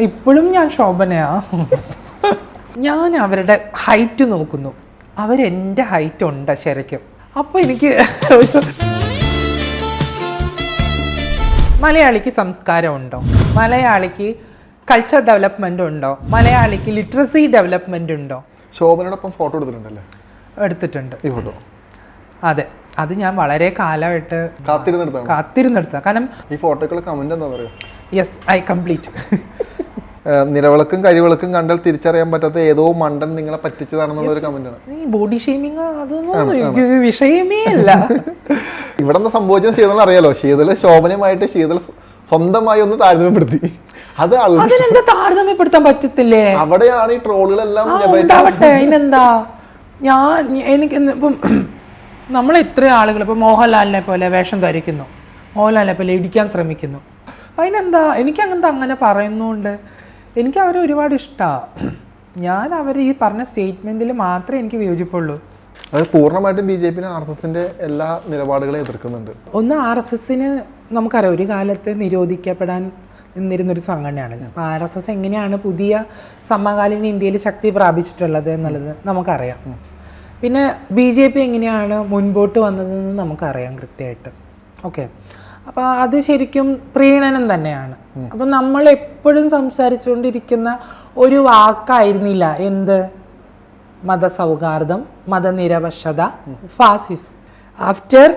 ഇപ്പോഴും ഞാൻ ശോഭനയാ. ഞാൻ അവരുടെ ഹൈറ്റ് നോക്കുന്നു. അവരെന്റെ ഹൈറ്റ് ഉണ്ട് ശരിക്കും. അപ്പോൾ എനിക്ക് ഒരു മലയാളിക്ക് സംസ്കാരം ഉണ്ടോ? മലയാളിക്ക് കൾച്ചർ ഡെവലപ്മെന്റ് ഉണ്ടോ? മലയാളിക്ക് ലിറ്ററസി ഡെവലപ്മെന്റ് ഉണ്ടോ? ശോഭനയോടൊപ്പം ഫോട്ടോ എടുത്തിട്ടുണ്ടല്ലേ? എടുത്തിട്ടുണ്ട്. ഈ ഫോട്ടോ അതെ. അത് ഞാൻ വളരെ കാലമായിട്ട് കാത്തിരുന്നെടുത്താണ് കാത്തിരുന്നെടുത്ത കാരണം ഈ ഫോട്ടോക്കുള്ള കമന്റ് എന്താ പറയുക യെസ് ഐ കംപ്ലീറ്റ് നിലവിളക്കും കരിവിളക്കും കണ്ടാൽ തിരിച്ചറിയാൻ പറ്റാത്ത ഏതോ മണ്ടൻ നിങ്ങളെ പറ്റിച്ചതാണെന്നുള്ള ഒരു കമന്റ് ആണ്. ഈ ബോഡി ഷെയ്മിങ് അതൊന്നും എനിക്കൊരു വിഷയമേ അല്ല ഇവിടെ നിന്ന് സംഭവിച്ചത് ശീതൾ അറിയാലോ? ശീതൾ ശോഭനമായിട്ട് ശീതൾ സ്വന്തമായി ഒന്ന് താരതമ്യപ്പെടുത്തി. അത് അതിനെന്താ താരതമ്യപ്പെടുത്താൻ പറ്റത്തില്ലേ? അവിടെയാണ് ഈ ട്രോളുകളെല്ലാം അതിനെന്താ? ഞാൻ എനിക്ക് ഇപ്പം നമ്മൾ ഇത്രയും ആളുകൾ ഇപ്പം മോഹൻലാലിനെ പോലെ വേഷം ധരിക്കുന്നു. മോഹൻലാലിനെ പോലെ ഇടിക്കാൻ ശ്രമിക്കുന്നു. അതിനെന്താ? എനിക്ക് അങ്ങനത്തെ അങ്ങനെ പറയുന്നുണ്ട് എനിക്ക് അവരെ ഒരുപാട് ഇഷ്ടമാണ് ഞാൻ അവർ ഈ പറഞ്ഞ സ്റ്റേറ്റ്മെന്റിൽ മാത്രമേ എനിക്ക് വിയോജിപ്പുള്ളൂ. അത് പൂർണമായിട്ടും ബി ജെ പിന്നെ ആർ എസ് എസിന്റെ എല്ലാ നിലപാടുകളെയും എതിർക്കുന്നുണ്ട്. ഒന്ന് ആർ എസ് എസിന് നമുക്കറിയാം ഒരു കാലത്ത് നിരോധിക്കപ്പെടാൻ നിന്നിരുന്നൊരു സംഘടനയാണ്. അപ്പോൾ ആർ എസ് എസ് എങ്ങനെയാണ് പുതിയ സമകാലീന ഇന്ത്യയിൽ ശക്തി പ്രാപിച്ചിട്ടുള്ളത് എന്നുള്ളത് നമുക്കറിയാം. പിന്നെ ബി ജെ പി എങ്ങനെയാണ് മുൻപോട്ട് വന്നതെന്ന് നമുക്കറിയാം കൃത്യമായിട്ട്. ഓക്കെ. അപ്പോൾ അത് ശരിക്കും പ്രീണനം തന്നെയാണ്. അപ്പം നമ്മൾ എപ്പോഴും സംസാരിച്ചുകൊണ്ടിരിക്കുന്ന ഒരു വാക്കായിരുന്നില്ല എന്ത്? മതസൗഹാർദ്ദം മതനിരപക്ഷത ഫാസിസം. After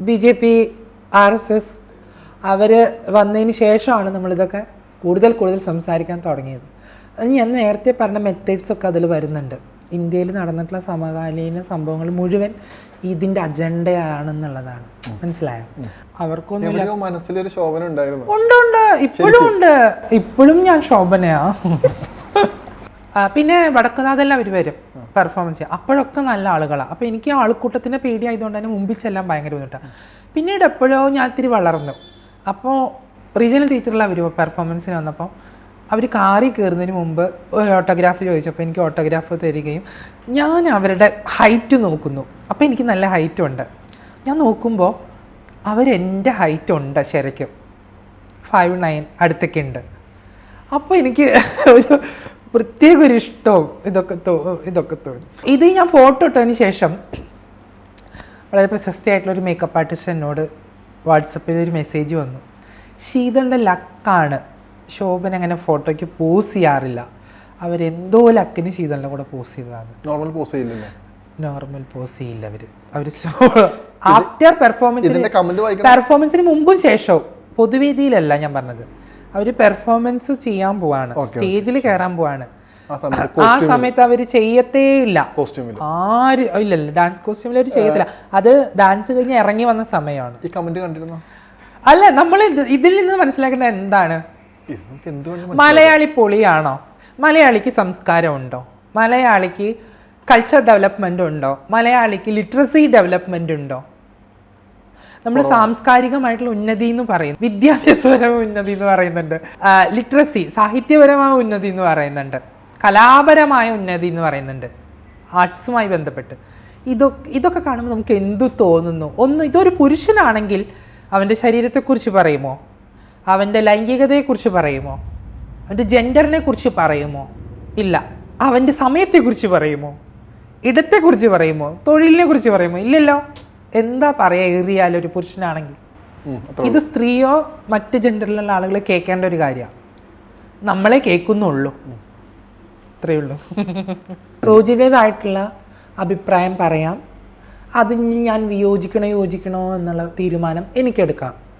B J P R S S അവർ വന്നതിന് ശേഷമാണ് നമ്മളിതൊക്കെ കൂടുതൽ കൂടുതൽ സംസാരിക്കാൻ തുടങ്ങിയത്. അത് ഞാൻ നേരത്തെ പറഞ്ഞ മെത്തേഡ്സ് ഒക്കെ അതിൽ വരുന്നുണ്ട്. ഇന്ത്യയിൽ നടന്നിട്ടുള്ള സമകാലീന സംഭവങ്ങൾ മുഴുവൻ ഇതിന്റെ അജണ്ടയാണെന്നുള്ളതാണ്. മനസ്സിലായോ? അവർക്കൊന്നും മനസ്സിലൊരു ശോഭന ഉണ്ടായിരുന്നു. ഉണ്ട് ഉണ്ട്. ഇപ്പോഴും ഉണ്ട്. ഇപ്പോഴും ഞാൻ ശോഭനയാ. പിന്നെ വടക്കുന്നാഥെല്ലാം അവർ വരും പെർഫോമൻസ് ചെയ്യാം അപ്പോഴൊക്കെ നല്ല ആളുകളാണ് അപ്പോൾ എനിക്ക് ആൾക്കൂട്ടത്തിന്റെ പേടിയായതുകൊണ്ട് തന്നെ മുമ്പിൽ ചെല്ലാൻ ഭയങ്കര ബുദ്ധിമുട്ടാണ് പിന്നീട് എപ്പോഴോ ഞാൻ ഇത്തിരി വളർന്നു. അപ്പോൾ റീജിയണൽ ടീച്ചറിൽ അവർ പെർഫോമൻസിന് വന്നപ്പോൾ അവർ കാറി കയറുന്നതിന് മുമ്പ് ഒരു ഓട്ടോഗ്രാഫ് ചോദിച്ചപ്പോൾ എനിക്ക് ഓട്ടോഗ്രാഫ് തരികയും ഞാൻ അവരുടെ ഹൈറ്റ് നോക്കുന്നു. അപ്പോൾ എനിക്ക് നല്ല ഹൈറ്റ് ഉണ്ട്. ഞാൻ നോക്കുമ്പോൾ അവരെന്റെ ഹൈറ്റ് ഉണ്ട് ശരിക്കും. ഫൈവ് നയൻ അടുത്തൊക്കെ ഉണ്ട്. അപ്പോൾ എനിക്ക് ഒരു പ്രത്യേക ഒരു ഇഷ്ടവും ഇതൊക്കെ തോ ഇതൊക്കെ തോന്നി. ഇത് ഞാൻ ഫോട്ടോ ഇട്ടതിന് ശേഷം വളരെ പ്രശസ്തിയായിട്ടുള്ള ഒരു മേക്കപ്പ് ആർട്ടിസ്റ്റ് എന്നോട് വാട്സപ്പിൽ ഒരു മെസ്സേജ് വന്നു. ശീതളുടെ ലക്കാണ് ശോഭന അങ്ങനെ ഫോട്ടോയ്ക്ക് പോസ് ചെയ്യാറില്ല. അവരെന്തോ ലക്കിന് ശീതളിന്റെ കൂടെ പോസ് ചെയ്തതാണ്. നോർമൽ പോസ് ചെയ്യില്ല നോർമൽ പോസ് ചെയ്യില്ല അവർ. അവർ ആഫ്റ്റർ പെർഫോമൻസിന് പെർഫോമൻസിന് മുമ്പും ശേഷവും പൊതുവേദിയിലല്ല ഞാൻ പറഞ്ഞത്. അവർ പെർഫോമൻസ് ചെയ്യാൻ പോവാണ്. സ്റ്റേജിൽ കയറാൻ പോവാണ്. ആ സമയത്ത് അവർ അവർ ചെയ്യത്തേ ഇല്ല. ആര് ഇല്ലല്ല ഡാൻസ് കോസ്റ്റ്യൂമിൽ അവർ ചെയ്യത്തില്ല. അത് ഡാൻസ് കഴിഞ്ഞ് ഇറങ്ങി വന്ന സമയമാണ്. അല്ല നമ്മൾ ഇതിൽ നിന്ന് മനസ്സിലാക്കേണ്ടത് എന്താണ്? മലയാളി പൊളിയാണോ? മലയാളിക്ക് സംസ്കാരം ഉണ്ടോ മലയാളിക്ക് കൾച്ചർ ഡെവലപ്മെന്റ് ഉണ്ടോ? മലയാളിക്ക് ലിറ്ററസി ഡെവലപ്മെന്റ് ഉണ്ടോ? നമ്മൾ സാംസ്കാരികമായിട്ടുള്ള ഉന്നതി എന്ന് പറയുന്നു. വിദ്യാഭ്യാസപരമായ ഉന്നതി എന്ന് പറയുന്നുണ്ട്. ലിറ്ററസി സാഹിത്യപരമായ ഉന്നതി എന്ന് പറയുന്നുണ്ട്. കലാപരമായ ഉന്നതി എന്ന് പറയുന്നുണ്ട്. ആർട്സുമായി ബന്ധപ്പെട്ട്. ഇതൊക്കെ ഇതൊക്കെ കാണുമ്പോൾ നമുക്ക് എന്തു തോന്നുന്നു? ഒന്ന് ഇതൊരു പുരുഷനാണെങ്കിൽ അവന്റെ ശരീരത്തെക്കുറിച്ച് പറയുമോ? അവന്റെ ലൈംഗികതയെക്കുറിച്ച് പറയുമോ? അവന്റെ ജെൻഡറിനെ കുറിച്ച് പറയുമോ? ഇല്ല. അവന്റെ സമയത്തെക്കുറിച്ച് പറയുമോ? ഇടത്തെക്കുറിച്ച് പറയുമോ? തൊഴിലിനെ കുറിച്ച് പറയുമോ? ഇല്ലല്ലോ. എന്താ പറയാ ഏറിയാൽ ഒരു പുരുഷനാണെങ്കിൽ? ഇത് സ്ത്രീയോ മറ്റ് ജെൻഡറിലുള്ള ആളുകളെ കേൾക്കേണ്ട ഒരു കാര്യമാണ് നമ്മളെ കേൾക്കുന്നുള്ളൂ. അത്രയേ ഉള്ളൂ. റോജിന്റേതായിട്ടുള്ള അഭിപ്രായം പറയാം. അതിന് ഞാൻ വിയോജിക്കണോ യോജിക്കണോ എന്നുള്ള തീരുമാനം എനിക്കെടുക്കാം.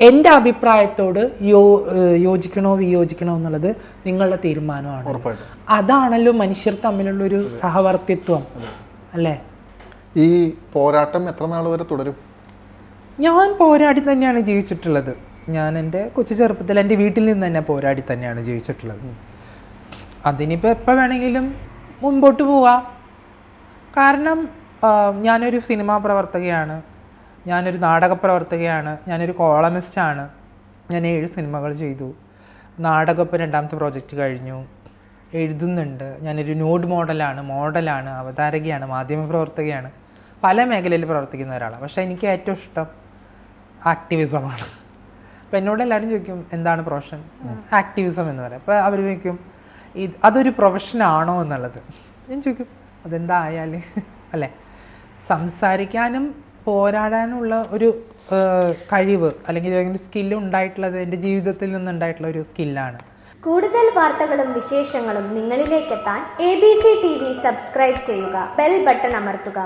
എന്റെ അഭിപ്രായത്തോട് യോ യോജിക്കണോ വിയോജിക്കണോ എന്നുള്ളത് നിങ്ങളുടെ തീരുമാനമാണ്. അതാണല്ലോ മനുഷ്യർ തമ്മിലുള്ള ഒരു സഹവർത്തിത്വം അല്ലേ? ഈ പോരാട്ടം എത്ര നാൾ വരെ തുടരും? ഞാൻ പോരാടി തന്നെയാണ് ജീവിച്ചിട്ടുള്ളത്. ഞാൻ എന്റെ കൊച്ചു ചെറുപ്പത്തിൽ എന്റെ വീട്ടിൽ നിന്ന് തന്നെ പോരാടി തന്നെയാണ് ജീവിച്ചിട്ടുള്ളത്. അതിനിപ്പോൾ എപ്പോൾ വേണമെങ്കിലും മുൻപോട്ട് പോവാം. കാരണം ഞാനൊരു സിനിമാ പ്രവർത്തകയാണ്. ഞാനൊരു നാടക പ്രവർത്തകയാണ് ഞാനൊരു കോളമിസ്റ്റാണ് ഞാൻ ഏഴ് സിനിമകൾ ചെയ്തു. നാടകം ഇപ്പോൾ രണ്ടാമത്തെ പ്രോജക്റ്റ് കഴിഞ്ഞു. എഴുതുന്നുണ്ട്. ഞാനൊരു ന്യൂഡ് മോഡലാണ് മോഡലാണ് അവതാരകയാണ് മാധ്യമപ്രവർത്തകയാണ്. പല മേഖലയിൽ പ്രവർത്തിക്കുന്ന ഒരാളാണ്. പക്ഷേ എനിക്ക് ഏറ്റവും ഇഷ്ടം ആക്ടിവിസമാണ് അപ്പം എന്നോട് എല്ലാവരും ചോദിക്കും എന്താണ് പ്രൊഫഷൻ ആക്ടിവിസം എന്ന് പറയാം. അപ്പോൾ അവർ ചോദിക്കും ഇത് അതൊരു പ്രൊഫഷനാണോ എന്നുള്ളത്. ഞാൻ ചോദിക്കും അതെന്തായാലും? അല്ലേ? സംസാരിക്കാനും പോരാടാനുള്ള ഒരു കഴിവ് അല്ലെങ്കിൽ സ്കില്ല് ഉണ്ടായിട്ടുള്ളത് എന്റെ ജീവിതത്തിൽ നിന്നുണ്ടായിട്ടുള്ള ഒരു സ്കില്ലാണ് കൂടുതൽ വാർത്തകളും വിശേഷങ്ങളും നിങ്ങളിലേക്കെത്താൻ A B C T V subscribe ചെയ്യുക ബെൽ ബട്ടൺ അമർത്തുക.